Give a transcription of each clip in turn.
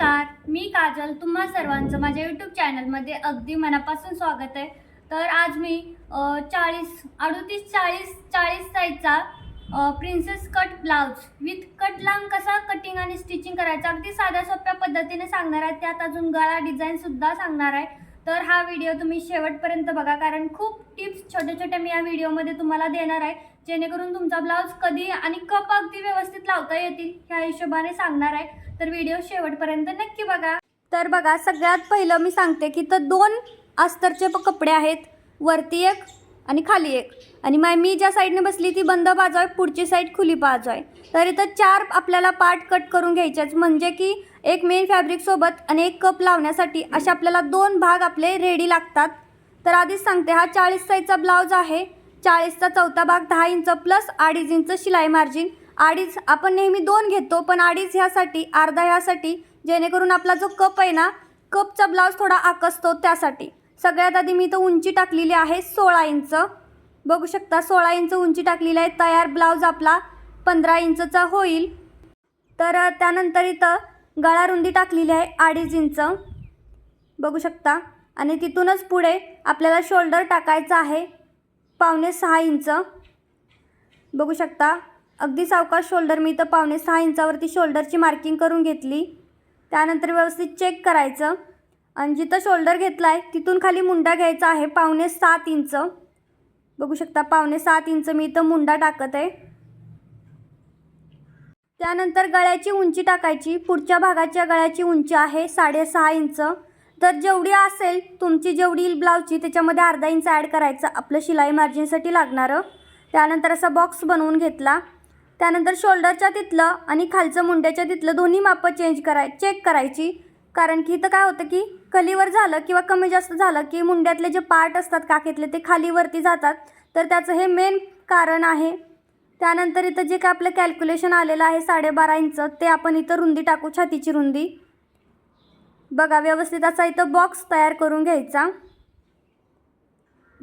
नमस्कार मी काजल. तुम्हा सर्वांचं माझ्या यूट्यूब चॅनलमध्ये अगदी मनापासून स्वागत आहे. तर आज मी चाळीस अडतीस चाळीस चाळीस साईजचा princess cut blouse with cut लांब कसा कटिंग आणि स्टिचिंग करायचा अगदी साध्या सोप्या पद्धतीने सांगणार आहे. त्यात अजून गळा डिझाईनसुद्धा सांगणार आहे. तर हा व्हिडिओ तुम्ही शेवटपर्यंत बघा कारण खूप टिप्स छोट्या छोट्या मी या व्हिडिओमध्ये तुम्हाला देणार आहे. जेणेकरून तुमचा ब्लाऊज कधी आणि कप अगदी व्यवस्थित लावता येतील ह्या हिशोबाने सांगणार आहे. तर व्हिडिओ शेवटपर्यंत नक्की बघा. तर बघा सगळ्यात पहिलं मी सांगते की तर दोन अस्तरचे कपडे आहेत. वरती एक आणि खाली एक. आणि माय मी ज्या साईडने बसली ती बंद बाजू आहे पुढची साईड खुली बाजू आहे. तर इथं चार आपल्याला पार्ट कट करून घ्यायचेच म्हणजे की एक मेन फॅब्रिकसोबत आणि एक कप लावण्यासाठी असे आपल्याला दोन भाग आपले रेडी लागतात. तर आधीच सांगते हा चाळीस साईजचा ब्लाऊज आहे. चाळीसचा चौथा भाग दहा इंच प्लस अडीच इंच शिलाई मार्जिन. अडीच आपण नेहमी दोन घेतो पण अडीच ह्यासाठी अर्धा ह्यासाठी जेणेकरून आपला जो कप आहे ना कपचा ब्लाऊज थोडा आकसतो त्यासाठी. सगळ्यात आधी मी इथं उंची टाकलेली आहे सोळा इंच. बघू शकता सोळा इंच उंची टाकलेली आहे तयार ब्लाऊज आपला पंधरा इंचचा होईल. तर त्यानंतर इथं गळा रुंदी टाकलेली आहे अडीच इंच. बघू शकता. आणि तिथूनच पुढे आपल्याला शोल्डर टाकायचं आहे. पावणे सहा इंच. बघू शकता अगदी सावकाश शोल्डर मी इथं पावणे सहा इंचावरती शोल्डरची मार्किंग करून घेतली. त्यानंतर व्यवस्थित चेक करायचं. आणि जिथं शोल्डर घेतला आहे तिथून खाली मुंडा घ्यायचा आहे पावणे सात इंच. बघू शकता पावणे सात इंच मी इथं मुंडा टाकत आहे. त्यानंतर गळ्याची उंची टाकायची. पुढच्या भागाच्या गळ्याची उंची आहे साडेसहा इंच. तर जेवढी असेल तुमची जेवढी ब्लाऊजची त्याच्यामध्ये अर्धा इंच ॲड करायचं. आपलं शिलाई मार्जिनसाठी लागणारं. त्यानंतर असा बॉक्स बनवून घेतला. त्यानंतर शोल्डरच्या तिथलं आणि खालचं मुंड्याच्या तिथलं दोन्ही मापं चेंज कराय चेक करायची. कारण की इथं काय होतं की कलीवर झालं किंवा कमी जास्त झालं की मुंड्यातले जे पार्ट असतात काखेतले ते खालीवरती जातात. तर त्याचं हे मेन कारण आहे. त्यानंतर इथं जे काय आपलं कॅल्क्युलेशन आलेलं आहे साडेबारा इंच ते आपण इथं रुंदी टाकू छातीची रुंदी. बघा व्यवस्थित असा इथं बॉक्स तयार करून घ्यायचा.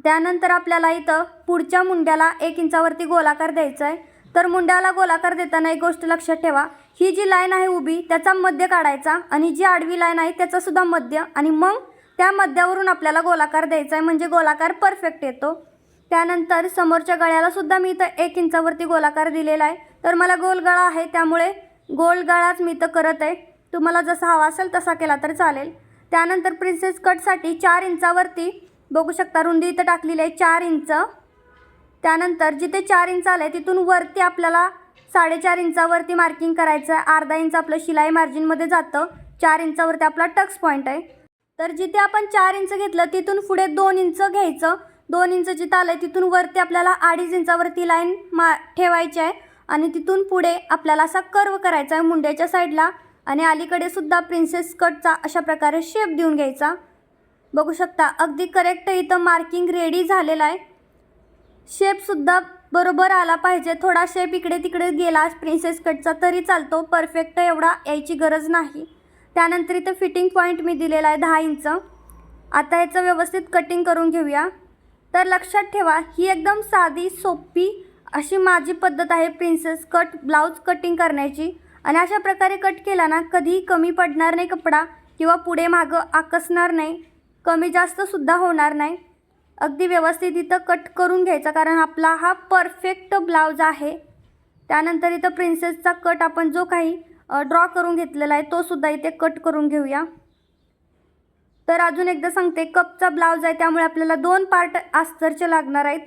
त्यानंतर आपल्याला इथं पुढच्या मुंड्याला एक इंचावरती गोलाकार द्यायचा आहे तर मुंड्याला गोलाकार देताना एक गोष्ट लक्षात ठेवा. ही जी लाईन आहे उभी त्याचा मध्य काढायचा आणि जी आडवी लाईन आहे त्याचासुद्धा मध्य आणि मग त्या मध्यावरून आपल्याला गोलाकार द्यायचा आहे म्हणजे गोलाकार परफेक्ट येतो. त्यानंतर समोरच्या गळ्यालासुद्धा मी इथं एक इंचावरती गोलाकार दिलेला आहे. तर मला गोल गळा आहे त्यामुळे गोल गळाच मी इथं करत आहे. तुम्हाला जसा हवा असेल तसा केला तर चालेल. त्यानंतर प्रिन्सेस कटसाठी चार इंचावरती बघू शकता रुंदी इथं टाकलेली आहे चार इंच. त्यानंतर जिथे चार इंच आलं आहे तिथून वरती आपल्याला साडेचार इंचावरती मार्किंग करायचं आहे. अर्धा इंच आपलं शिलाई मार्जिनमध्ये जातं. चार इंचावरती आपला टक्स पॉईंट आहे. तर जिथे आपण चार इंच घेतलं तिथून पुढे दोन इंच घ्यायचं. दोन इंच जिथं आलं आहे तिथून वरती आपल्याला अडीच इंचावरती लाईन मा ठेवायची आहे. आणि तिथून पुढे आपल्याला असा कर्व करायचा आहे मुंड्याच्या साईडला आणि अलीकडे सुद्धा प्रिन्सेस कटचा अशा प्रकारे शेप देऊन घ्यायचा. बघू शकता अगदी करेक्ट इथं मार्किंग रेडी झालेलं आहे. शेपसुद्धा बरोबर आला पाहिजे. थोडा शेप इकडे तिकडे गेला प्रिन्सेस कटचा तरी चालतो. परफेक्ट एवढा यायची गरज नाही. त्यानंतर इथं फिटिंग पॉईंट मी दिलेला आहे दहा इंच. आता याचं व्यवस्थित कटिंग करून घेऊया. तर लक्षात ठेवा ही एकदम साधी सोपी अशी माझी पद्धत आहे प्रिन्सेस कट ब्लाऊज कटिंग करण्याची. आणि अशा प्रकारे कट केला ना कधीही कमी पडणार नाही कपडा किंवा पुढे मागं आकसणार नाही कमी जास्तसुद्धा होणार नाही. अगदी व्यवस्थित इथं कट करून घ्यायचा कारण आपला हा परफेक्ट ब्लाऊज आहे. त्यानंतर इथं प्रिन्सेसचा कट आपण जो काही ड्रॉ करून घेतलेला आहे तोसुद्धा इथे कट करून घेऊया. तर अजून एकदा सांगते कपचा ब्लाऊज आहे त्यामुळे आपल्याला दोन पार्ट अस्तरचे लागणार आहेत.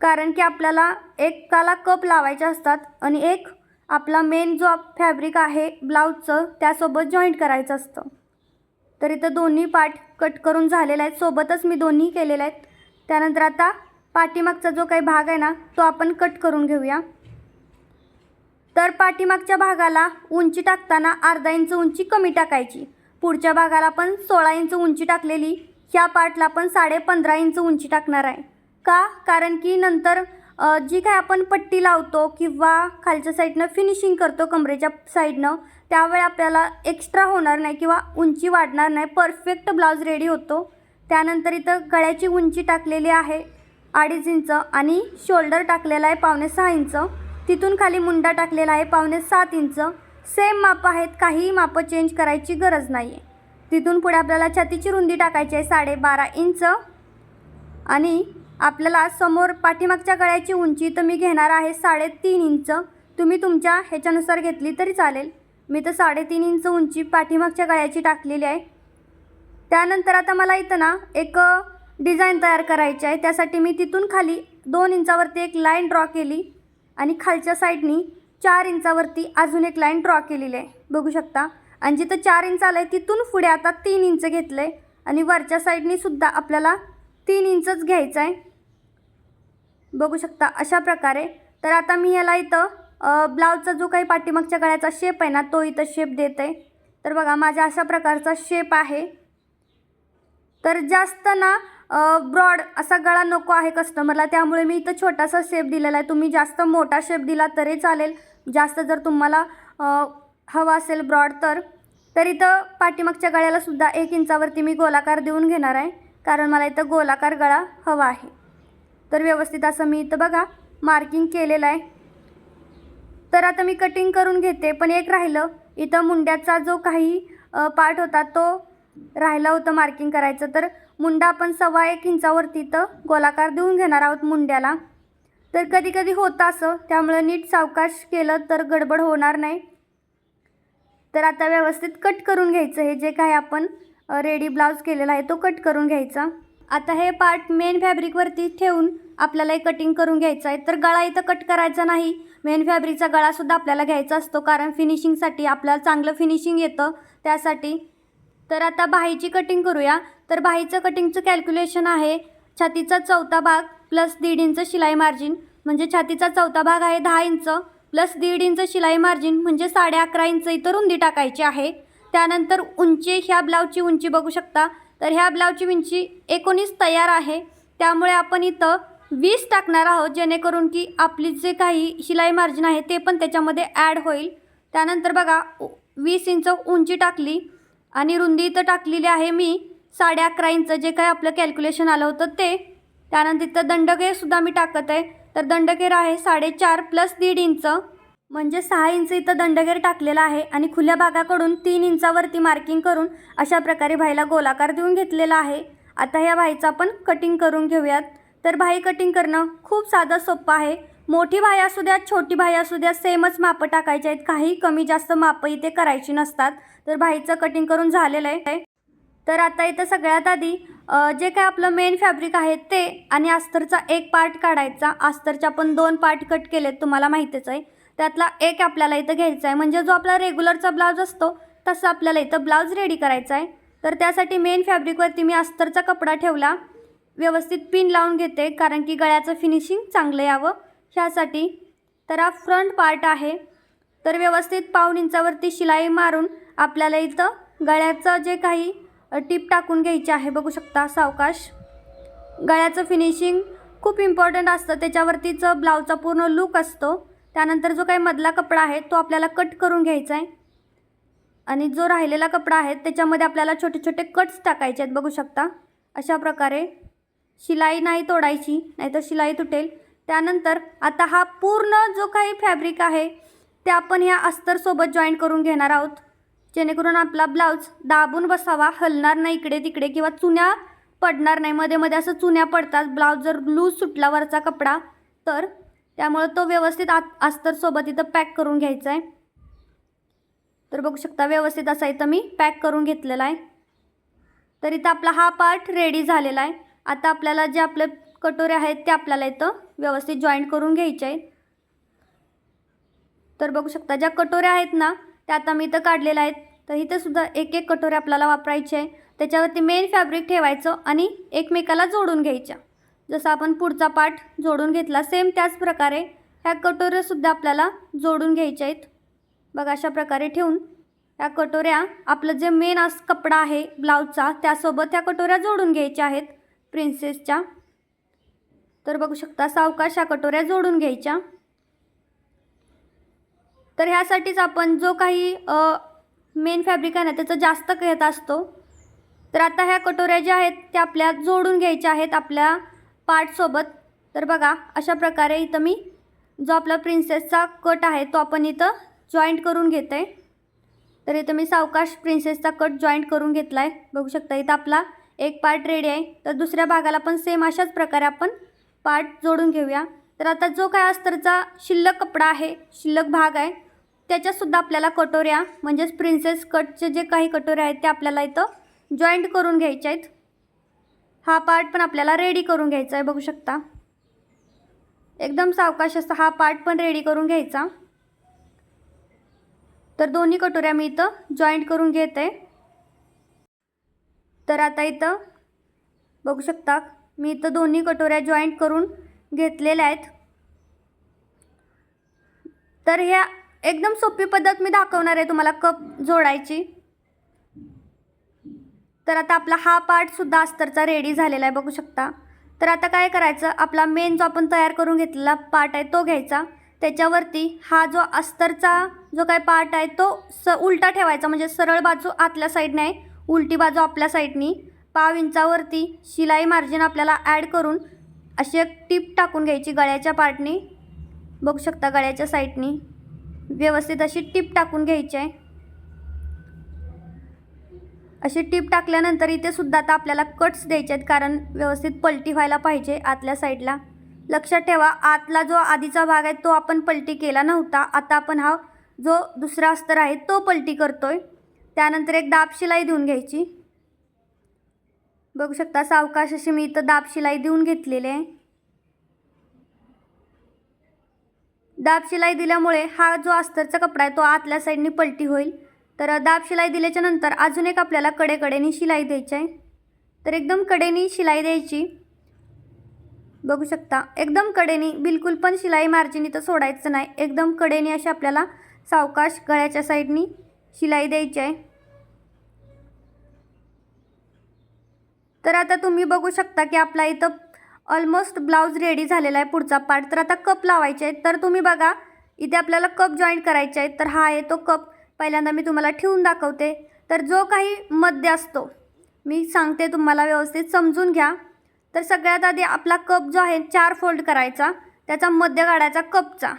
कारण की आपल्याला एकाला कप लावायचे असतात आणि एक आपला मेन जो फॅब्रिक आहे ब्लाऊजचं त्यासोबत जॉईंट करायचं असतं. तर इथं दोन्ही पार्ट कट करून झालेले आहेत. सोबतच मी दोन्ही केलेले आहेत. त्यानंतर आता पाठीमागचा जो काही भाग आहे ना तो आपण कट करून घेऊया. तर पाठीमागच्या भागाला उंची टाकताना अर्धा इंच उंची कमी टाकायची. पुढच्या भागाला पण सोळा इंच उंची टाकलेली. ह्या पार्टला पण साडे पंधरा इंच उंची टाकणार आहे. का? कारण की नंतर जी काय आपण पट्टी लावतो किंवा खालच्या साईडनं फिनिशिंग करतो कमरेच्या साईडनं त्यावेळी आपल्याला एक्स्ट्रा होणार नाही किंवा उंची वाढणार नाही. परफेक्ट ब्लाऊज रेडी होतो. त्यानंतर इथं गळ्याची उंची टाकलेली आहे अडीच इंच आणि शोल्डर टाकलेला आहे पावणे सहा इंच. तिथून खाली मुंडा टाकलेला आहे पावणे सात इंच. सेम मापं आहेत काहीही मापं चेंज करायची गरज नाही आहे तिथून पुढे आपल्याला छातीची रुंदी टाकायची आहे साडेबारा इंच. आणि आपल्याला समोर पाठीमागच्या गळ्याची उंची तर मी घेणार आहे साडेतीन इंच. तुम्ही तुमच्या ह्याच्यानुसार घेतली तरी चालेल. मी तर साडेतीन इंच उंची पाठीमागच्या गळ्याची टाकलेली आहे. त्यानंतर आता मला इथं ना एक डिझाईन तयार करायची आहे. त्यासाठी मी तिथून खाली दोन इंचावरती एक लाईन ड्रॉ केली आणि खालच्या साईडनी चार इंचावरती अजून एक लाईन ड्रॉ केलेली आहे. बघू शकता. आणि जिथं चार इंच आलं आहे तिथून पुढे आता तीन इंच घेतलं आहे आणि वरच्या साईडनी सुद्धा आपल्याला तीन इंचच घ्यायचा आहे. बघू शकता अशा प्रकारे. तर आता मी याला इथं ब्लाऊजचा जो काही पाठीमागच्या गळ्याचा शेप आहे ना तो इथं शेप देत. आहे तर बघा माझ्या अशा प्रकारचा शेप आहे. तर जास्त ना ब्रॉड असा गळा नको आहे कस्टमरला त्यामुळे मी इथं छोटासा शेप दिलेला आहे. तुम्ही जास्त मोठा शेप दिला तरी चालेल. जास्त जर तुम्हाला हवा असेल ब्रॉड तर. तर इथं पाठीमागच्या गळ्याला सुद्धा एक इंचावरती मी गोलाकार देऊन घेणार आहे. कारण मला इथं गोलाकार गळा हवा आहे. तर व्यवस्थित असं मी इथं बघा मार्किंग केलेलं आहे. तर आता मी कटिंग करून घेते पण एक राहिलं इथं मुंड्याचा जो काही पार्ट होता तो राहिला होतं मार्किंग करायचं. तर मुंडा आपण सव्वा एक इंचावरती इथं गोलाकार देऊन घेणार आहोत मुंड्याला. तर कधी कधी होतं असं त्यामुळं नीट सावकाश केलं तर गडबड होणार नाही. तर आता व्यवस्थित कट करून घ्यायचं हे जे काही आपण रेडी ब्लाऊज केलेला आहे तो कट करून घ्यायचा. आता हे पार्ट मेन फॅब्रिकवरती ठेवून आपल्याला हे कटिंग करून घ्यायचं आहे. तर गळा इथं कट करायचा नाही. मेन फॅब्रिकचा गळासुद्धा आपल्याला घ्यायचा असतो कारण फिनिशिंगसाठी आपल्याला चांगलं फिनिशिंग येतं. त्यासाठी तर आता बाहीची कटिंग करूया. तर बाहीचं कटिंगचं कॅल्क्युलेशन आहे छातीचा चौथा भाग प्लस दीड इंच शिलाई मार्जिन म्हणजे छातीचा चौथा भाग आहे दहा इंच प्लस दीड इंच शिलाई मार्जिन म्हणजे साडे अकरा इंच इथं रुंदी टाकायची आहे. त्यानंतर उंची ह्या ब्लाऊजची उंची बघू शकता. तर ह्या ब्लाऊजची उंची एकोणीस तयार आहे. त्यामुळे आपण इथं वीस टाकणार आहोत जेणेकरून की आपली जे काही शिलाई मार्जिन आहे ते पण त्याच्यामध्ये ॲड होईल. त्यानंतर बघा वीस इंच उंची टाकली आणि रुंदी इथं टाकलेली आहे मी साडे अकरा इंच. जे काही आपलं कॅल्क्युलेशन आलं होतं ते. त्यानंतर इथं दंडगेरसुद्धा मी टाकत आहे. तर दंडगेर आहे साडेचार प्लस दीड इंच. म्हणजे सहा इंच इथं दंडगेर टाकलेला आहे आणि खुल्या भागाकडून तीन इंचावरती मार्किंग करून अशा प्रकारे भाईला गोलाकार देऊन घेतलेला आहे. आता ह्या भाईचं आपण कटिंग करून घेऊयात. तर भाई कटिंग करणं खूप साधं सोपं आहे. मोठी भाई असू द्या छोटी भाई असू द्या सेमच मापं टाकायचे आहेत. काही कमी जास्त मापं इथे करायची नसतात. तर भाईचं कटिंग करून झालेलं आहे. तर आता इथं सगळ्यात आधी जे काय आपलं मेन फॅब्रिक आहे ते आणि अस्तरचा एक पार्ट काढायचा. अस्तरचे आपण दोन पार्ट कट केलेत तुम्हाला माहितीच आहे. त्यातला एक आपल्याला इथं घ्यायचा आहे म्हणजे जो आपला रेग्युलरचा ब्लाऊज असतो तसं आपल्याला इथं ब्लाऊज रेडी करायचा आहे तर त्यासाठी मेन फॅब्रिकवरती मी अस्तरचा कपडा ठेवला. व्यवस्थित पिन लावून घेते कारण की गळ्याचं फिनिशिंग चांगलं यावं. ह्यासाठी तर हा फ्रंट पार्ट आहे. तर व्यवस्थित पाऊण इंचावरती शिलाई मारून आपल्याला इथं गळ्याचं जे काही टीप टाकून घ्यायची आहे बघू शकता सावकाश. गळ्याचं फिनिशिंग खूप इम्पॉर्टंट असतं त्याच्यावरतीचं ब्लाऊजचा पूर्ण लूक असतो. त्यानंतर जो काही मधला कपडा आहे तो आपल्याला कट करून घ्यायचा आहे. आणि जो राहिलेला कपडा आहे त्याच्यामध्ये आपल्याला छोटे छोटे कट्स टाकायचे आहेत बघू शकता. अशा प्रकारे शिलाई नाही तोडायची नाहीतर शिलाई तुटेल. त्यानंतर आता हा पूर्ण जो काही फॅब्रिक आहे ते आपण ह्या अस्तरसोबत जॉईंट करून घेणार आहोत. जेणेकरून आपला ब्लाऊज दाबून बसावा हलणार नाही इकडे तिकडे किंवा चुन्या पडणार नाही. मध्ये मध्ये असं चुन्या पडतात ब्लाऊज जर लूज सुटला वरचा कपडा तर त्यामुळं तो व्यवस्थित आत अस्तरसोबत इथं पॅक करून घ्यायचा आहे. तर बघू शकता व्यवस्थित असा इथं मी पॅक करून घेतलेला आहे. तर इथं आपला हा पार्ट रेडी झालेला आहे. आता आपल्याला जे आपले कटोरे आहेत ते आपल्याला इथं व्यवस्थित जॉईंट करून घ्यायचे आहेत तर बघू शकता ज्या कटोऱ्या आहेत ना त्या आता मी इथं काढलेल्या आहेत. तर इथं सुद्धा एक एक कटोरे आपल्याला वापरायचे आहे. त्याच्यावरती मेन फॅब्रिक ठेवायचं आणि एकमेकाला जोडून घ्यायच्या. जसं आपण पुढचा पाठ जोडून घेतला सेम त्याच प्रकारे ह्या कटोऱ्यासुद्धा आपल्याला जोडून घ्यायच्या आहेत. बघा अशा प्रकारे ठेवून ह्या कटोऱ्या आपलं जे मेन अस कपडा आहे ब्लाऊजचा त्यासोबत ह्या कटोऱ्या जोडून घ्यायच्या आहेत प्रिन्सेसच्या तर बघू शकता सावकाश ह्या कटोऱ्या जोडून घ्यायच्या. तर ह्यासाठीच आपण जो काही मेन फॅब्रिक आहे ना त्याचा जास्त घेत असतो. तर आता ह्या कटोऱ्या ज्या आहेत त्या आपल्या जोडून घ्यायच्या आहेत आपल्या पार्टसोबत तर बघा अशा प्रकारे इथं मी जो आपला प्रिन्सेसचा कट आहे तो आपण इथं जॉईंट करून घेते तर इथं मी सावकाश प्रिन्सेसचा कट जॉईंट करून घेतला आहे बघू शकता इथं आपला एक पार्ट रेडी आहे. तर दुसऱ्या भागाला पण सेम अशाच प्रकारे आपण पार्ट जोडून घेऊया. तर आता जो काय अस्तरचा शिल्लक कपडा आहे शिल्लक भाग आहे त्याच्यातसुद्धा आपल्याला कटोऱ्या म्हणजेच प्रिन्सेस कटचे जे काही कटोऱ्या आहेत ते आपल्याला इथं जॉईंट करून घ्यायचे आहेत. हा पार्ट पण आपल्याला रेडी करून घ्यायचा आहे बघू शकता. एकदम सावकाश असा हा पार्ट पण रेडी करून घ्यायचा. तर दोन्ही कटोऱ्या मी इथं जॉईंट करून घेते. तर आता इथं बघू शकता मी इथं दोन्ही कटोऱ्या जॉईंट करून घेतलेल्या आहेत. तर ह्या एकदम सोपी पद्धत मी दाखवणार आहे तुम्हाला कप जोडायची. तर आता आपला हा पार्टसुद्धा अस्तरचा रेडी झालेला आहे बघू शकता. तर आता काय करायचं? आपला मेन जो आपण तयार करून घेतलेला पार्ट आहे तो घ्यायचा. त्याच्यावरती हा जो अस्तरचा जो काय पार्ट आहे तो स उलटा ठेवायचा. म्हणजे सरळ बाजू आतल्या साईडने आहे उलटी बाजू आपल्या साईडनी पाव इंचावरती शिलाई मार्जिन आपल्याला ॲड करून अशी एक टीप टाकून घ्यायची गळ्याच्या पार्टनी बघू शकता गळ्याच्या साईडनी व्यवस्थित अशी टीप टाकून घ्यायची आहे. अशी टीप टाकल्यानंतर इथे सुद्धा आता आपल्याला कट्स द्यायचे आहेत कारण व्यवस्थित पलटी व्हायला पाहिजे आतल्या साईडला लक्षात ठेवा आतला जो आधीचा भाग आहे तो आपण पलटी केला नव्हता. आता आपण हा जो दुसरा अस्तर आहे तो पलटी करतोय. त्यानंतर एक दाब शिलाई देऊन घ्यायची. बघू शकता सावकाश अशी मी इथं दाब शिलाई देऊन घेतलेली आहे. दाब शिलाई दिल्यामुळे हा जो अस्तरचा कपडा आहे तो आतल्या साईडनी पलटी होईल. तर दाब शिलाई दिल्याच्या नंतर अजून एक आपल्याला कडेकडेनी शिलाई द्यायची आहे. तर एकदम कडेनी शिलाई द्यायची. बघू शकता एकदम कडेनी बिलकुल पण शिलाई मार्जिन इथं सोडायचं नाही. एकदम कडेनी अशी आपल्याला सावकाश गळ्याच्या साईडनी शिलाई द्यायची आहे. तर आता तुम्ही बघू शकता की आपला इथं ऑलमोस्ट ब्लाऊज रेडी झालेला आहे पुढचा पार्ट तर आता कप लावायचे आहेत. तर तुम्ही बघा इथे आपल्याला कप जॉईंट करायचे आहेत. तर हा आहे तो कप पहिल्यांदा मी तुम्हाला ठेवून दाखवते. तर जो काही मध्य असतो मी सांगते तुम्हाला व्यवस्थित समजून घ्या. तर सगळ्यात आधी आपला कप जो आहे चार फोल्ड करायचा. त्याचा मध्य काढायचा कपचा.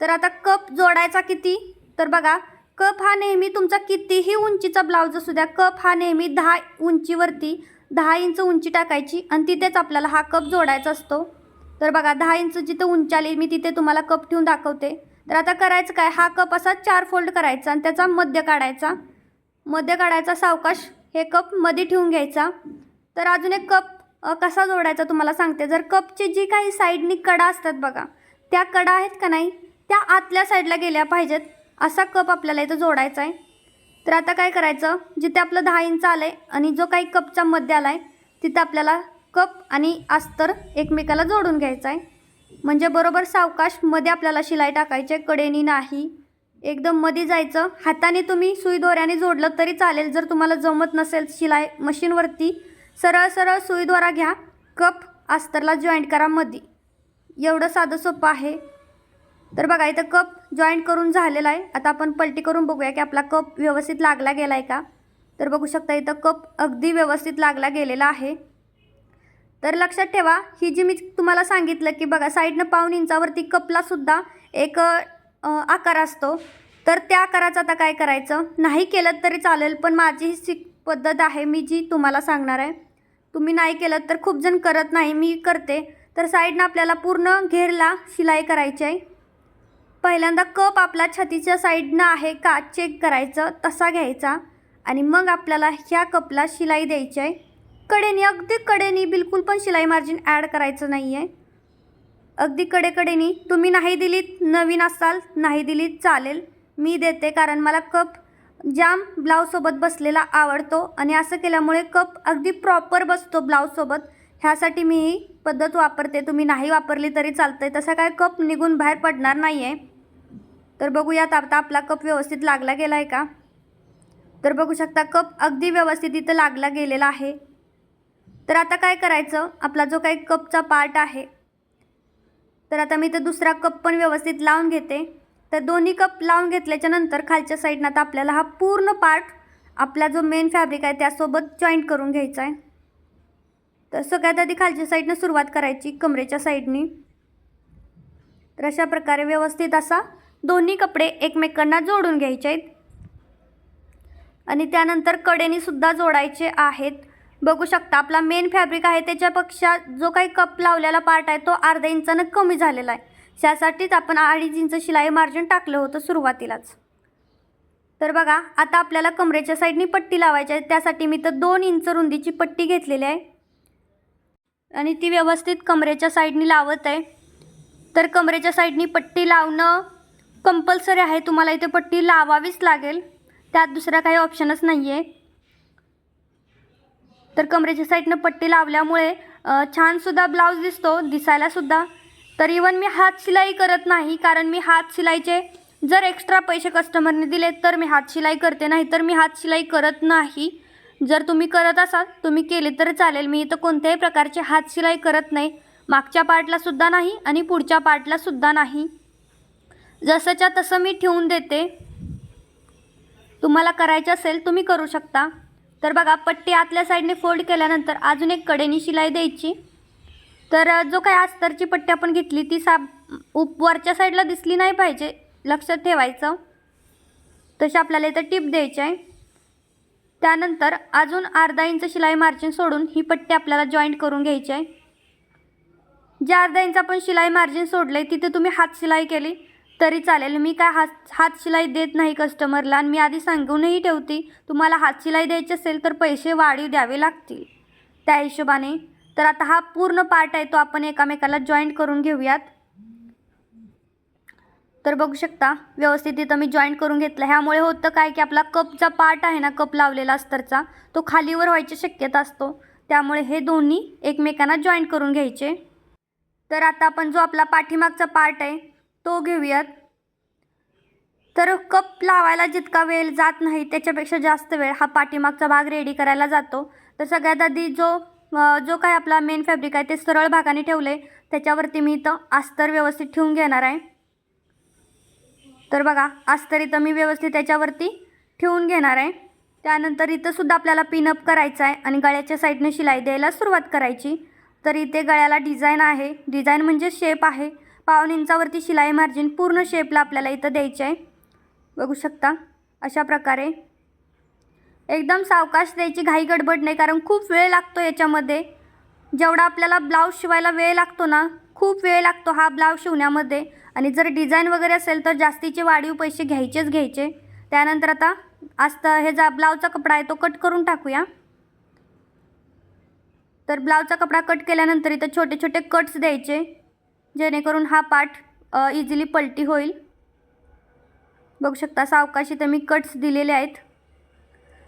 तर आता कप जोडायचा किती? तर बघा कप हा नेहमी तुमचा कितीही उंचीचा ब्लाऊज असू द्या कप हा नेहमी दहा उंचीवरती दहा इंच उंची टाकायची आणि तिथेच आपल्याला हा कप जोडायचा असतो. तर बघा दहा इंच जिथं उंची आली मी तिथे तुम्हाला कप ठेवून दाखवते. तर आता करायचं काय? हा कप असा चार फोल्ड करायचा आणि त्याचा मध्य काढायचा. मध्य काढायचा सावकाश. हे कपमध्ये ठेवून घ्यायचा. तर अजून एक कप कसा जोडायचा तुम्हाला सांगते. जर कपची जी काही साईडनी कडा असतात बघा त्या कडा आहेत का नाही त्या आतल्या साईडला गेल्या पाहिजेत. असा कप आपल्याला इथं जोडायचा आहे. तर आता काय करायचं? जिथे आपलं दहा इंच आलं आहे आणि जो काही कपचा मध्य आला आहे तिथं आपल्याला कप आणि अस्तर एकमेकाला जोडून घ्यायचा आहे. म्हणजे बरोबर सावकाशमध्ये आपल्याला शिलाई टाकायची आहे कडेनी नाही. एकदम मध्ये जायचं. हाताने तुम्ही सुई दोऱ्याने जोडलं तरी चालेल. जर तुम्हाला जमत नसेल शिलाई मशीनवरती सरळ सरळ सुईद्वारा घ्या. कप अस्तरला जॉईंट करा मध्ये एवढं साधं सोपं आहे. तर बघा इथं कप जॉईंट करून झालेला आहे. आता आपण पलटी करून बघूया की आपला कप व्यवस्थित लागला गेला आहे का? तर बघू शकता इथं कप अगदी व्यवस्थित लागला गेलेला आहे. तर लक्षात ठेवा ही जी मी तुम्हाला सांगितलं की बघा साईडनं पाऊन इंचावरती कपलासुद्धा एक आकार असतो. तर त्या आकाराचं आता काय करायचं? नाही केलं तरी चालेल पण माझी ही शिक पद्धत आहे मी जी तुम्हाला सांगणार आहे. तुम्ही नाही केलं तर खूप जण करत नाही मी करते. तर साईडनं आपल्याला पूर्ण घेरला शिलाई करायची आहे. पहिल्यांदा कप आपला छतीच्या साईडनं आहे का चेक करायचं तसा घ्यायचा. आणि मग आपल्याला ह्या कपला शिलाई द्यायची आहे. कडेनी अगदी कडेनी बिलकुल पण शिलाई मार्जिन ॲड करायचं नाही आहे अगदी कडेकडेनी तुम्ही नाही दिलीत नवीन असाल नाही दिलीत चालेल मी देते कारण मला कप जाम ब्लाऊजसोबत बसलेला आवडतो आणि असं केल्यामुळे कप अगदी प्रॉपर बसतो ब्लाऊजसोबत ह्यासाठी मी ही पद्धत वापरते तुम्ही नाही वापरली तरी चालतंय तसा काय कप निघून बाहेर पडणार नाही आहे तर बघूयात आता आपला कप व्यवस्थित लागला गेला आहे का? तर बघू शकता कप अगदी व्यवस्थित इथं लागला गेलेला आहे. तर आता काय करायचं? आपला जो काही कपचा पार्ट आहे तर आता मी तर दुसरा कप पण व्यवस्थित लावून घेते. तर दोन्ही कप लावून घेतल्याच्या नंतर खालच्या साईडनं आता आपल्याला हा पूर्ण पार्ट आपला जो मेन फॅब्रिक आहे त्यासोबत जॉईंट करून घ्यायचा आहे. तर सगळ्यात आधी खालच्या साईडनं सुरुवात करायची कमरेच्या साईडनी तर अशा प्रकारे व्यवस्थित असा दोन्ही कपडे एकमेकांना जोडून घ्यायचे आहेत. आणि त्यानंतर कडेनीसुद्धा जोडायचे आहेत. बघू शकता आपला मेन फॅब्रिक आहे त्याच्यापेक्षा जो काही कप लावलेला पार्ट आहे तो अर्धा इंचानं कमी झालेला आहे. त्यासाठीच आपण अडीच इंच शिलाई मार्जिन टाकलं होतं सुरुवातीलाच. तर बघा आता आपल्याला कमरेच्या साईडनी पट्टी लावायची आहे. त्यासाठी मी तर दोन इंच रुंदीची पट्टी घेतलेली आहे. आणि ती व्यवस्थित कमरेच्या साईडनी लावत आहे. तर कमरेच्या साईडनी पट्टी लावणं कंपल्सरी आहे. तुम्हाला इथे पट्टी लावावीच लागेल. त्यात दुसरा काही ऑप्शनच नाही आहे तर कमरेच्या साईडनं पट्टी लावल्यामुळे छानसुद्धा ब्लाऊज दिसतो दिसायलासुद्धा. तर इवन मी हात शिलाई करत नाही कारण मी हात शिलाईचे जर एक्स्ट्रा पैसे कस्टमरने दिले तर मी हात शिलाई करते नाही तर मी हात शिलाई करत नाही. जर तुम्ही करत असाल तुम्ही केले तर चालेल. मी इथं कोणत्याही प्रकारचे हात शिलाई करत नाही. मागच्या पार्टलासुद्धा नाही आणि पुढच्या पार्टलासुद्धा नाही. जसंच्या तसं मी ठेवून देते. तुम्हाला करायचं असेल तुम्ही करू शकता. तर बघा पट्टी आतल्या साईडने फोल्ड केल्यानंतर अजून एक कडेनी शिलाई द्यायची. तर जो काही अस्तरची पट्टी आपण घेतली ती साब उप वरच्या साईडला दिसली नाही पाहिजे लक्षात ठेवायचं. तशी आपल्याला इथं टिप द्यायची आहे. त्यानंतर अजून अर्धा इंच शिलाई मार्जिन सोडून ही पट्टी आपल्याला जॉईंट करून घ्यायची आहे. जे अर्धा इंच आपण शिलाई मार्जिन सोडलं आहे तिथे तुम्ही हात शिलाई केली. तरी चालेल. मी काय हात हात शिलाई देत नाही कस्टमरला आणि मी आधी सांगूनही ठेवते तुम्हाला हात शिलाई द्यायची असेल तर पैसे वाढीव द्यावे लागतील. त्या हिशोबाने. तर आता हा पूर्ण पार्ट आहे तो आपण एकामेकाला जॉईंट करून घेऊयात. तर बघू शकता व्यवस्थित इथं मी जॉईंट करून घेतलं. ह्यामुळे होतं काय की आपला कपचा पार्ट आहे ना कप लावलेला अस्तरचा तो खालीवर व्हायची शक्यता असतो. त्यामुळे हे दोन्ही एकमेकांना जॉईंट करून घ्यायचे. तर आता आपण जो आपला पाठीमागचा पार्ट आहे तो घेऊयात. तर कप लावायला जितका वेळ जात नाही त्याच्यापेक्षा जास्त वेळ हा पाठीमागचा भाग रेडी करायला जातो. तर सगळ्यात आधी जो जो काय आपला मेन फॅब्रिक आहे ते सरळ भागाने ठेवलं आहे त्याच्यावरती मी इथं अस्तर व्यवस्थित ठेवून घेणार आहे. तर बघा अस्तर इथं मी व्यवस्थित त्याच्यावरती ठेवून घेणार आहे. त्यानंतर इथंसुद्धा आपल्याला पिनअप करायचं आहे आणि गळ्याच्या साईडनं शिलाई द्यायला सुरुवात करायची. तर इथे गळ्याला डिझाईन आहे. डिझाईन म्हणजे शेप आहे. पावन इंचावरती शिलाई मार्जिन पूर्ण शेपला आपल्याला इथं द्यायचं आहे. बघू शकता अशा प्रकारे. एकदम सावकाश द्यायची घाई गडबड नाही कारण खूप वेळ लागतो याच्यामध्ये. जेवढा आपल्याला ब्लाऊज शिवायला वेळ लागतो ना खूप वेळ लागतो हा ब्लाऊज शिवण्यामध्ये. आणि जर डिझाईन वगैरे असेल तर जास्तीचे वाढीव पैसे घ्यायचेच घ्यायचे. त्यानंतर आता आस्त हे जा ब्लाऊजचा कपडा आहे तो कट करून टाकूया. तर ब्लाऊजचा कपडा कट केल्यानंतर इथं छोटे छोटे कट्स द्यायचे. जेणेकरून हा पाठ इझिली पलटी होईल. बघू शकता सावकाशी तर मी कट्स दिलेले आहेत.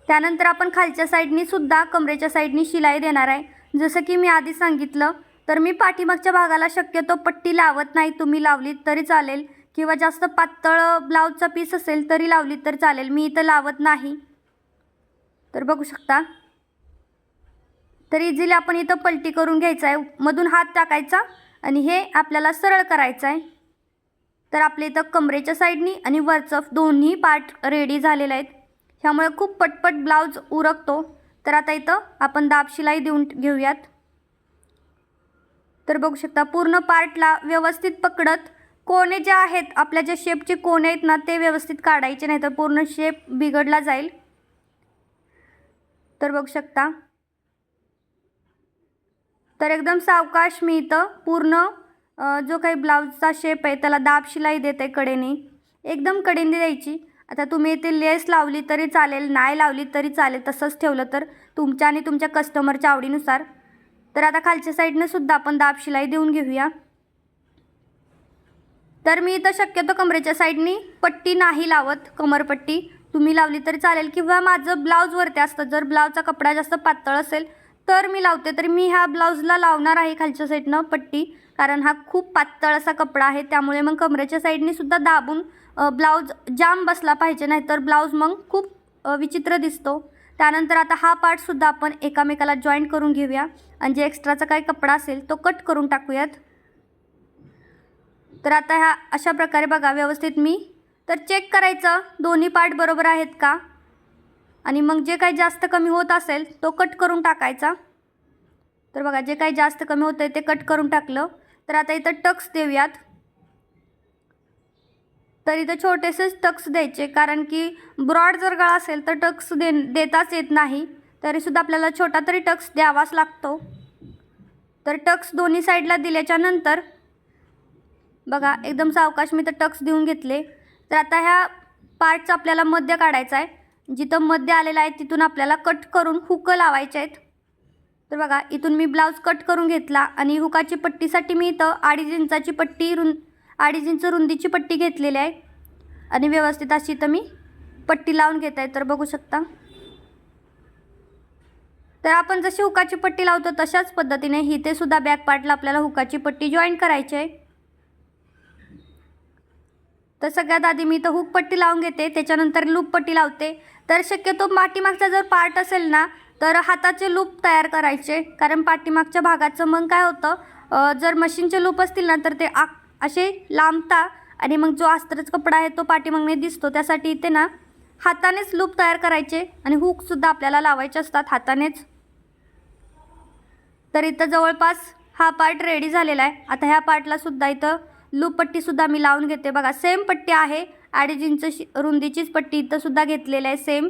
त्यानंतर आपण खालच्या साईडनी सुद्धा कमरेच्या साईडनी शिलाई देणार आहे. जसं की मी आधी सांगितलं तर मी पाठीमागच्या भागाला शक्यतो पट्टी लावत नाही. तुम्ही लावली तरी चालेल. किंवा जास्त पातळ ब्लाऊजचा पीस असेल तरी लावली तर चालेल. मी इथं लावत नाही. तर बघू शकता. तर इझिली आपण इथं पलटी करून घ्यायचा आहे. मधून हात टाकायचा. आणि हे आपल्याला सरळ करायचं आहे. तर आपल्या इथं कमरेच्या साईडनी आणि वरचं दोन्ही पार्ट रेडी झालेले आहेत. ह्यामुळे खूप पटपट ब्लाऊज उरकतो. तर आता इथं आपण दाब शिलाई देऊन घेऊयात. तर बघू शकता पूर्ण पार्टला व्यवस्थित पकडत कोणे जे आहेत आपल्या ज्या शेपचे कोणे आहेत ना ते व्यवस्थित काढायचे नाही तर पूर्ण शेप बिघडला जाईल. तर बघू शकता तर एकदम सावकाश मी इथं पूर्ण जो काही ब्लाऊजचा शेप आहे त्याला दाब शिलाई देते कडेने. एकदम कडेने द्यायची. आता तुम्ही इथे लेस लावली तरी चालेल नाही लावली तरी चालेल तसंच ठेवलं तर तुमच्या आणि तुमच्या कस्टमरच्या आवडीनुसार. तर आता खालच्या साईडनं सुद्धा आपण दाब शिलाई देऊन घेऊया. तर मी इथं शक्यतो कमरेच्या साईडनी पट्टी नाही लावत कमरपट्टी तुम्ही लावली तरी चालेल किंवा माझं ब्लाऊजवरती असतं. जर ब्लाऊजचा कपडा जास्त पातळ असेल तर मी लावते. तर मी ह्या ब्लाऊजला लावणार आहे खालच्या साईडनं पट्टी. कारण हा खूप पातळ असा कपडा आहे. त्यामुळे मग कमरेच्या साईडने सुद्धा दाबून ब्लाऊज जाम बसला पाहिजे. नाही तर ब्लाऊज मग खूप विचित्र दिसतो. त्यानंतर आता हा पार्टसुद्धा आपण एकामेकाला जॉईंट करून घेऊया. आणि जे एक्स्ट्राचा काही कपडा असेल तो कट करून टाकूयात. तर आता ह्या अशा प्रकारे बघा व्यवस्थित मी. तर चेक करायचं. दोन्ही पार्ट बरोबर आहेत का? आणि मग जे काही जास्त कमी होत असेल तो कट करून टाकायचा. तर बघा जे काही जास्त कमी होतं आहे ते कट करून टाकलं. तर आता इथं टक्स देऊयात. तर इथं छोटेसेच टक्स द्यायचे कारण की ब्रॉड जर गळा असेल तर टक्स दे देताच येत नाही. तरीसुद्धा आपल्याला छोटा तरी टक्स द्यावाच लागतो. तर टक्स दोन्ही साईडला दिल्याच्या नंतर बघा एकदम सावकाश मी तर टक्स देऊन घेतले. तर आता ह्या पार्टचा आपल्याला मध्य काढायचा आहे. जिथं मध्य आलेलं आहे तिथून आपल्याला कट करून हुक लावायचे आहेत. तर बघा इथून मी ब्लाऊज कट करून घेतला आणि हुकाची पट्टीसाठी मी इथं अडीच इंचाची पट्टी रुं अडीच इंच रुंदीची पट्टी घेतलेली आहे. आणि व्यवस्थित अशी इथं मी पट्टी लावून घेत आहे. तर बघू शकता. तर आपण जशी हुकाची पट्टी लावतो तशाच पद्धतीने इथेसुद्धा बॅक पार्टला आपल्याला हुकाची पट्टी जॉईन करायची आहे. तर सगळ्यात आधी मी इथं हुक पट्टी लावून घेते त्याच्यानंतर लूप पट्टी लावते. तर शक्यतो पाठीमागचा जर पार्ट असेल ना तर हाताचे लूप तयार करायचे. कारण पाठीमागच्या भागाचं मग काय होतं जर मशीनचे लूप असतील ना तर ते आ असे लांबता आणि मग जो अस्त्रच कपडा आहे तो पाठीमागने दिसतो. त्यासाठी इथे ना हातानेच लूप तयार करायचे आणि हुकसुद्धा आपल्याला लावायचे असतात हातानेच. तर इथं जवळपास हा पार्ट रेडी झालेला आहे. आता ह्या पार्टला सुद्धा इथं लूप पट्टीसुद्धा मी लावून घेते. बघा सेम पट्टी आहे. अडीच इंच शि- रुंदीचीच पट्टी इथंसुद्धा घेतलेलं घेतलेली आहे सेम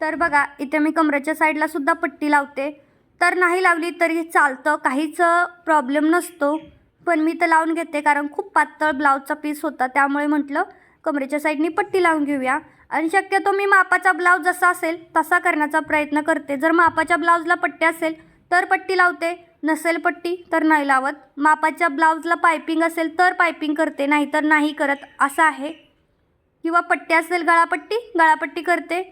तर बघा इथे मी कमरेच्या साईडलासुद्धा पट्टी लावते. तर नाही लावली तरी चालतं. काहीच प्रॉब्लेम नसतो. पण मी तर लावून घेते कारण खूप पातळ ब्लाऊजचा पीस होता. त्यामुळे म्हटलं कमरेच्या साईडनी पट्टी लावून घेऊया. आणि शक्यतो मी मापाचा ब्लाऊज जसा असेल तसा करण्याचा प्रयत्न करते. जर मापाच्या ब्लाऊजला पट्टी असेल तर पट्टी लावते. नसेल पट्टी तर नाही लावत. मापाच्या ब्लाऊजला पायपिंग असेल तर पायपिंग करते नाहीतर नाही करत असं आहे. किंवा पट्टी असेल गळापट्टी गळापट्टी करते.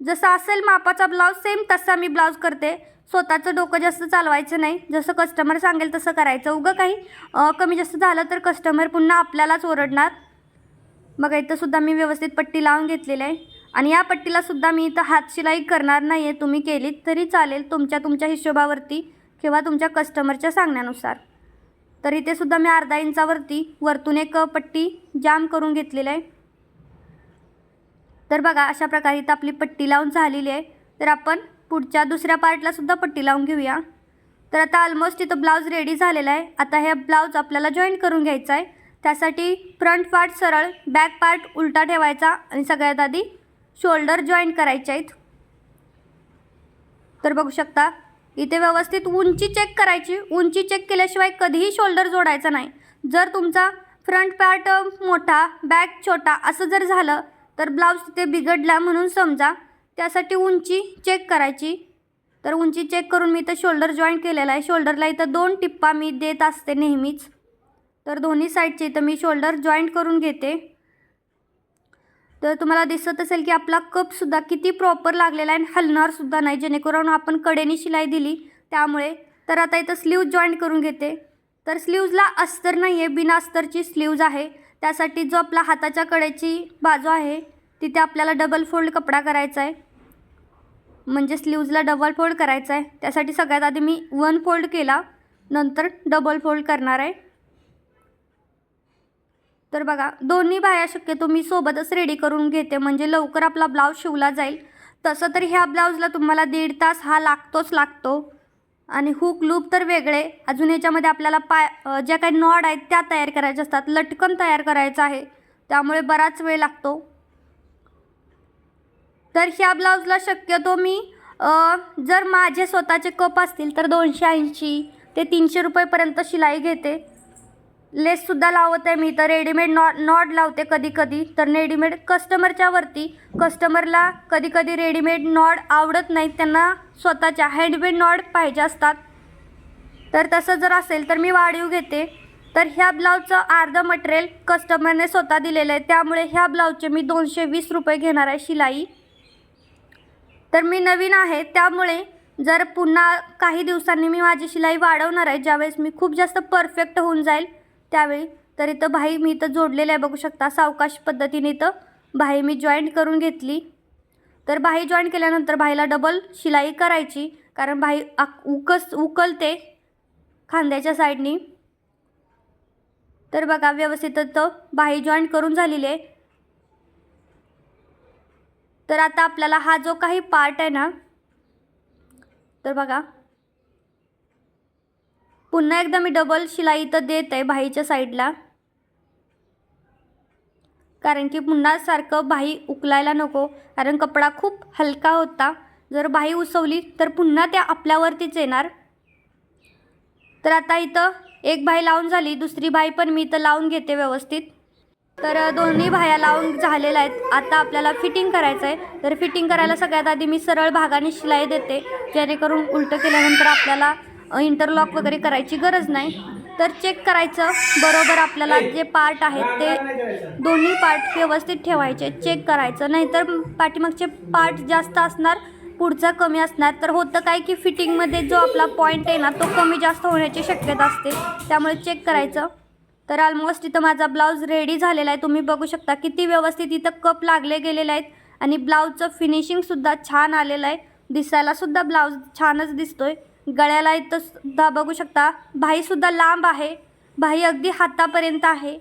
जसं असेल मापाचा ब्लाऊज सेम तसा मी ब्लाऊज करते. स्वतःचं डोकं जास्त चालवायचं नाही. जसं कस्टमर सांगेल तसं करायचं. उगं काही कमी जास्त झालं तर कस्टमर पुन्हा आपल्यालाच ओरडणार. बघा इथं सुद्धा मी व्यवस्थित पट्टी लावून घेतलेली आहे. आणि या पट्टीलासुद्धा मी इथं हात शिलाई करणार नाही आहे तुम्ही केलीत तरी चालेल. तुमच्या तुमच्या हिशोबावरती. किंवा तुमच्या कस्टमरच्या सांगण्यानुसार. तर इथे सुद्धा मी अर्धा इंचावरती वरतून एक पट्टी जाम करून घेतलेलं आहे. तर बघा अशा प्रकारे इथं आपली पट्टी लावून झालेली आहे. तर आपण पुढच्या दुसऱ्या पार्टलासुद्धा पट्टी लावून घेऊया. तर आता ऑलमोस्ट इथं ब्लाऊज रेडी झालेला आहे. आता हे ब्लाऊज आपल्याला जॉईन करून घ्यायचा आहे. त्यासाठी फ्रंट पार्ट सरळ बॅक पार्ट उलटा ठेवायचा आणि सगळ्यात आधी शोल्डर जॉईन करायचे आहेत. तर बघू शकता इथे व्यवस्थित उंची चेक करायची. उंची चेक केल्याशिवाय कधीही शोल्डर जोडायचा नाही. जर तुमचा फ्रंट पार्ट मोठा बॅक छोटा असं जर झालं तर ब्लाऊज तिथे बिघडला म्हणून समजा त्यासाठी उंची चेक करायची. तर उंची चेक करून मी इथं शोल्डर जॉईन केलेला आहे. शोल्डरला इथं दोन टिप्पा मी देत असते नेहमीच. तर दोन्ही साईडचे इथं मी शोल्डर जॉईंट करून घेते. तर तुम्हाला दिसत असेल की आपला कपसुद्धा किती प्रॉपर लागलेला आहे आणि हलणारसुद्धा नाही. जेणेकरून आपण कडेने शिलाई दिली त्यामुळे. तर आता इथं स्लीव जॉईंट करून घेते. तर स्लीव्जला अस्तर नाही आहे बिना अस्तरची स्लीव्ज आहे. त्यासाठी जो आपला हाताच्या कडेची बाजू आहे तिथे आपल्याला डबल फोल्ड कपडा करायचा आहे. म्हणजे स्लीव्जला डबल फोल्ड करायचा आहे. त्यासाठी सगळ्यात आधी मी वन फोल्ड केला. नंतर डबल फोल्ड करणार आहे. तर बघा दोन्ही बाया शक्यतो मी सोबतच रेडी करून घेते. म्हणजे लवकर आपला ब्लाऊज शिवला जाईल. तसं तर ह्या ब्लाऊजला तुम्हाला दीड तास हा लागतोच लागतो. आणि हुक लूप तर वेगळे. अजून याच्यामध्ये आपल्याला पाय ज्या काही नॉड आहेत त्या तयार करायच्या असतात. लटकन तयार करायचं आहे. त्यामुळे बराच वेळ लागतो. तर ह्या ब्लाऊजला शक्यतो मी जर माझे स्वतःचे कप असतील तर दोनशे ऐंशी ते तीनशे रुपयेपर्यंत शिलाई घेते. लेससुद्धा लावत आहे मी. तर रेडीमेड नॉ नॉड लावते कधी कधी. तर रेडीमेड कस्टमरच्या वरती. कस्टमरला कधी कधी रेडीमेड नॉड आवडत नाहीत. त्यांना स्वतःच्या हँडमेड नॉड पाहिजे असतात. तर तसं जर असेल तर मी वाढीव घेते. तर ह्या ब्लाऊजचं अर्धं मटेरियल कस्टमरने स्वतः दिलेलं आहे. त्यामुळे ह्या ब्लाऊजचे मी दोनशे वीस रुपये घेणार आहे शिलाई. तर मी नवीन आहे. त्यामुळे जर पुन्हा काही दिवसांनी मी माझी शिलाई वाढवणार आहे ज्यावेळेस मी खूप जास्त परफेक्ट होऊन जाईल त्यावेळी तर इथं भाई मी इथं जोडलेलं आहे बघू शकता सावकाश पद्धतीने इथं भाई मी जॉईंट करून घेतली. तर भाई जॉईन केल्यानंतर भाईला डबल शिलाई करायची कारण भाई आक उकस उकलते खांद्याच्या साईडनी तर बघा व्यवस्थित इथं बाही जॉईंट करून झालेली आहे. तर आता आपल्याला हा जो काही पार्ट आहे ना तर बघा पुन्हा एकदा मी डबल शिलाई इथं देत आहे बाईच्या साईडला कारण की पुन्हा सारखं बाही उकलायला नको. कारण कपडा खूप हलका होता. जर बाही उसवली तर पुन्हा त्या आपल्यावरतीच येणार. तर आता इथं एक बाई लावून झाली. दुसरी बाई पण मी इथं लावून घेते व्यवस्थित. तर दोन्ही बाह्या लावून झालेल्या आहेत. आता आपल्याला फिटिंग करायचं आहे तर फिटिंग करायला सगळ्यात आधी मी सरळ भागाने शिलाई देते. जेणेकरून उलटं केल्यानंतर आपल्याला इंटरलॉक वगैरे करायची गरज नाही. तर चेक करायचं. बरोबर आपल्याला जे पार्ट आहेत ते दोन्ही पार्ट व्यवस्थित ठेवायचे. चेक करायचं. नाहीतर पाठीमागचे पार्ट जास्त असणार पुढचा कमी असणार. तर होतं काय की फिटिंगमध्ये जो आपला पॉईंट आहे ना तो कमी जास्त होण्याची शक्यता असते. त्यामुळे चेक करायचं. तर ऑलमोस्ट इथं माझा ब्लाऊज रेडी झालेला आहे. तुम्ही बघू शकता किती व्यवस्थित इथं कप लागले गेलेले आहेत. आणि ब्लाऊजचं फिनिशिंगसुद्धा छान आलेलं आहे. दिसायलासुद्धा ब्लाऊज छानच दिसतोय. गळ्याला इथं सुद्धा बघू शकता. भाईसुद्धा लांब आहे. भाई अगदी हातापर्यंत आहे.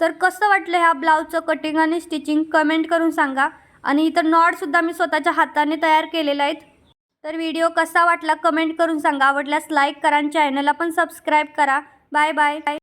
तर कसं वाटलं ह्या ब्लाऊजचं कटिंग आणि स्टिचिंग कमेंट करून सांगा. आणि इथं नॉटसुद्धा मी स्वतःच्या हाताने तयार केलेले आहेत. तर व्हिडिओ कसा वाटला कमेंट करून सांगा. आवडल्यास लाईक करा आणि चॅनलला पण सबस्क्राईब करा. Bye bye